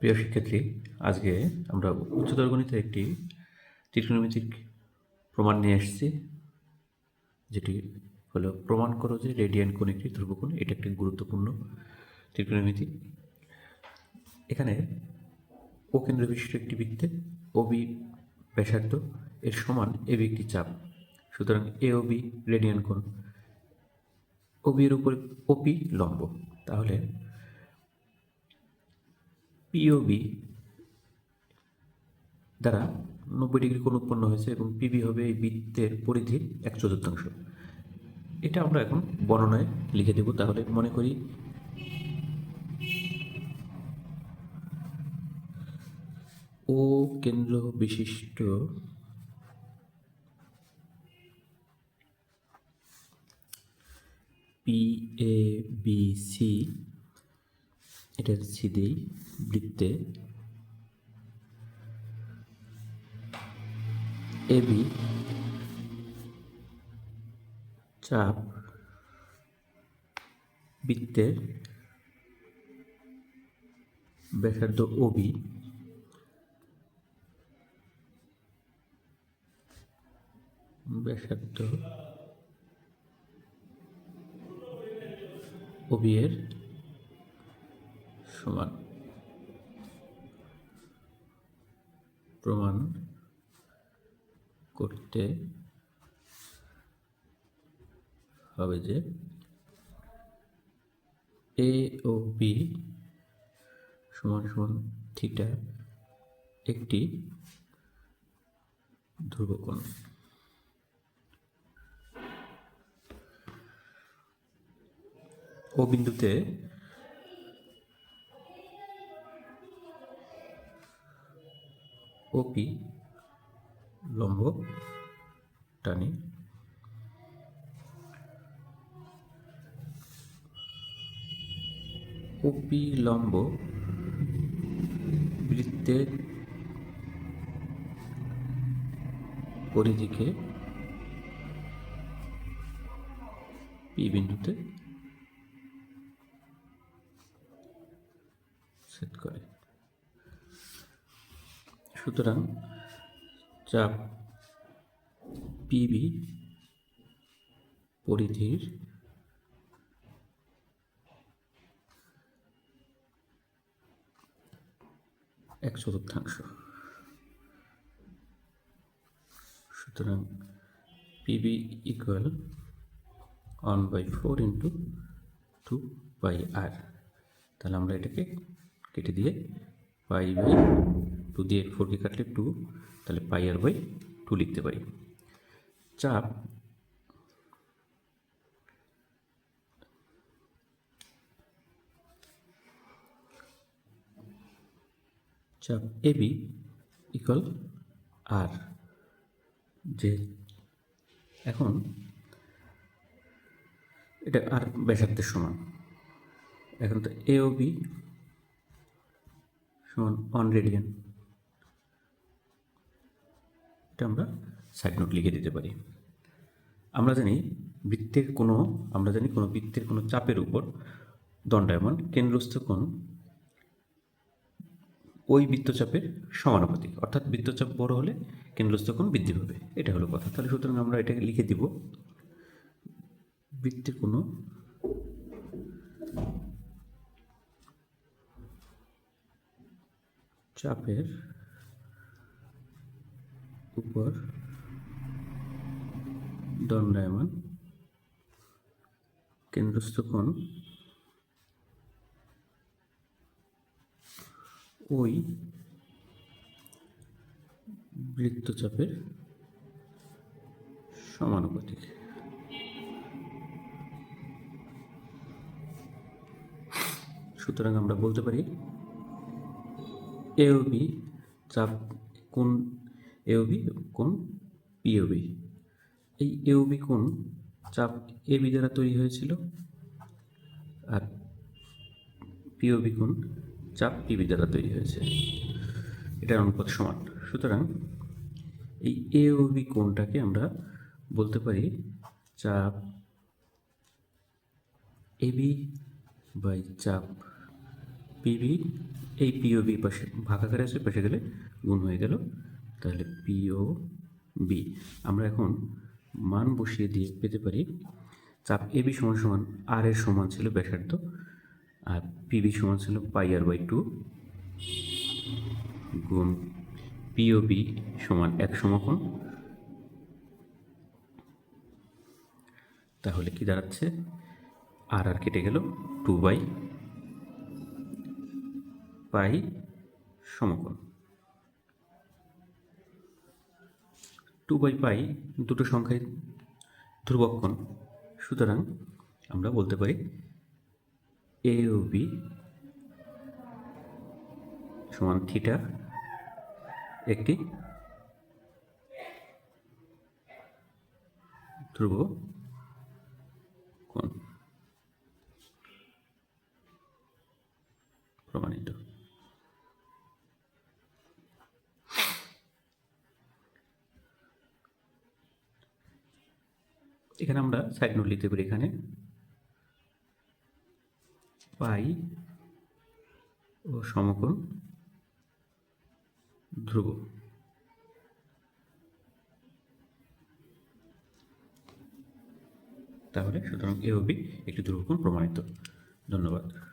প্রিয় শিক্ষার্থী, আজকে আমরা উচ্চতর গণিতের একটি ত্রিকোণমিতিক প্রমাণ নিয়ে এসেছি, যেটি হলো প্রমাণ করো যে রেডিয়ান কোণ একটি ধ্রুবকোণ, এটা একটি গুরুত্বপূর্ণ ত্রিকোণমিতি। এখানে ও কেন্দ্র বিশিষ্ট একটি বৃত্তে ওবি ব্যাসার্ধ, এর সমান এবি একটি চাপ। সুতরাং এ ও বি রেডিয়ান কোণ ওবি এর উপরে ওপি লম্ব। তাহলে পিওবি দ্বারা নব্বই ডিগ্রি কোণ উৎপন্ন হয়েছে এবং পিবি হবে এই বৃত্তের পরিধির এক চতুর্থাংশ। এটা আমরা এখন বর্ণনায় লিখে দেব। তাহলে মনে করি ও কেন্দ্র বিশিষ্ট পি এ বি সি এটা সিধেই বৃত্তে এবি চাপ বৃত্তের ব্যাসার্ধ ওবি ব্যাসার্ধ ওবি এর সমান। প্রমাণ করতে হবে যে এ ও বি সমান সমান থিটা একটি ধ্রুবকোণ। ও বিন্দুতে ওপি লম্ব টানি। ওপি লম্ব বৃত্তের পরিধিকে পি বিন্দুতে সেট করে। সুতরাং চাপ পিবি পরিধির এক চতুর্থাংশ। সুতরাং PB equal one by four into two pi r তাহলে আমরা এটাকে কেটে দিয়ে পাই বাই টু দিয়ে ফোরকে কাটলে টু, তাহলে পাই আর বাই টু লিখতে পারি। চাপ চাপ এবি ইকুয়াল আর, যে এখন এটা আর ব্যাসার্ধের সমান। এখন তো এ ও বি সমান অন রেডিয়ান এটা আমরা সাইড নোট লিখে দিতে পারি। আমরা জানি বৃত্তের কোনো, আমরা জানি কোনো বৃত্তের কোনো চাপের উপর দণ্ডায়মান কেন্দ্রস্থ কোণ ওই বৃত্তচাপের সমানুপাতিক। অর্থাৎ বৃত্তচাপ বড় হলে কেন্দ্রস্থ কোণ বৃদ্ধি পাবে। এটা হলো কথা। তাহলে সুতরাং আমরা এটাকে লিখে দিব। বৃত্তের কোনো চাপের উপর দণ্ডায়মান কেন্দ্রস্থ কোণ ওই বৃত্তচাপের সমানুপাতিক। সুতরাং আমরা বলতে পারি এওবি চাপ কোন এওবি কোন পিওবি এই এওবি কোন চাপ এবি দ্বারা তৈরি হয়েছিল, আর পিওবি কোন চাপ পিবি দ্বারা তৈরি হয়েছে। এটার অনুপাত সমান। সুতরাং এই এ ও বি কোণটাকে আমরা বলতে পারি চাপ এবি বাই চাপ পিবি এই পিও বি পাশে ভাগাকারে আছে পাশে গেলে গুণ হয়ে গেল। তাহলে পিও বি আমরা এখন মান বসিয়ে দিয়ে পেতে পারি, চাপ এ বি সমান সমান আর এর সমান ছিল ব্যাসার্ধ, আর পিবি সমান ছিল পাই আর বাই টু, গুণ পিও বি সমান এক সমকোণ তাহলে কি দাঁড়াচ্ছে? আর আর কেটে গেল টু বাই পাই সমকোণ। টু বাই পাই দুটো সংখ্যায় ধ্রুবক্ষণ সুতরাং আমরা বলতে পারি এ ও বি সমান থিটা একটি ধ্রুব প্রমাণিত। এখানে আমরা সাইড নোট লিখতে পারি এখানে। পাই ও সমকোণ ধ্রুব। তাহলে সুতরাং এভাবেই একটি ধ্রুবকোণ প্রমাণিত। ধন্যবাদ।